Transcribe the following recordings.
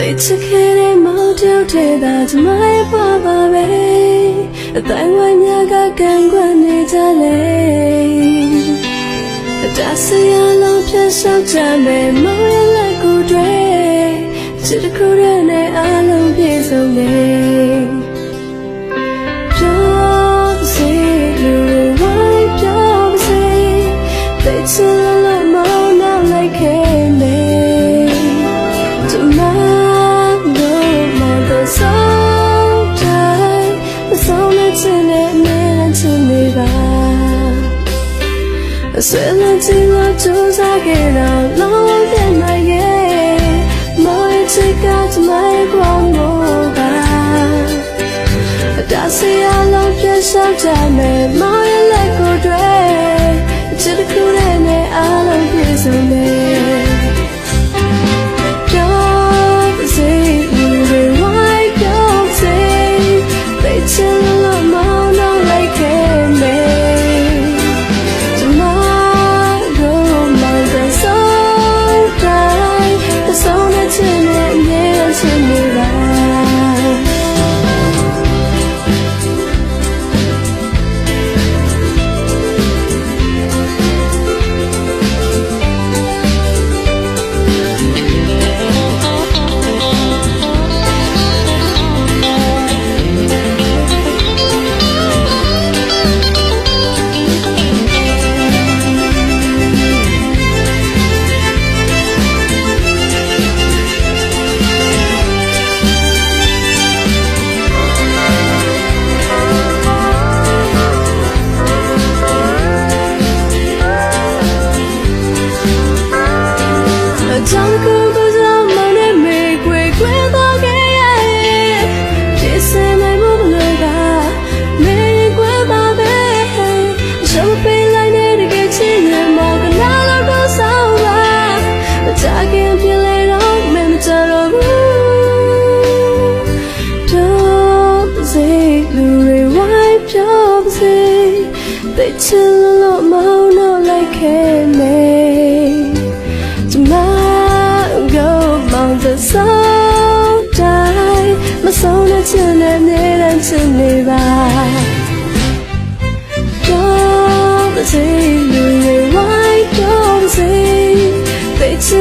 သိချင်ခဲ့တဲ့မောင်တယောက်တည်းသာကျမရဲ့ပါပါပဲအတိုင်းဝိုင်းများကကံကွက်နေကြလေတဆရာလုံးဖြတ်ဆောက်ကြမယ်မောင်ရဲ့လက်ကိုတွေ့ချစ်တစ်ခုနဲ့အားလုံးပြည့်စုံနေချင်နဲ့အမြဲတမ်းချင်နေပါအဆွေလမ်းချင်လို့ကြိုးစားခဲ့တော့လုံးဝပြတ်နိုင်ရဲ့ My take out my one more back ဒါစီအလုံးပြတ်ဆောင်ကြမယ် My leg ကိုတွေ့ချစ်တစ်ခုနဲ့အားလုံးပြည့်စုံတယ် They tell a lot more not like me Tomorrow go on the soul die My soul that's in and it and to me by Don't say to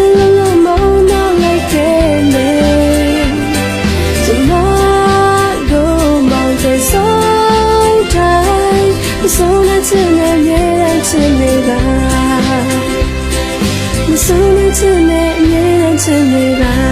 me, yeah, to me, right?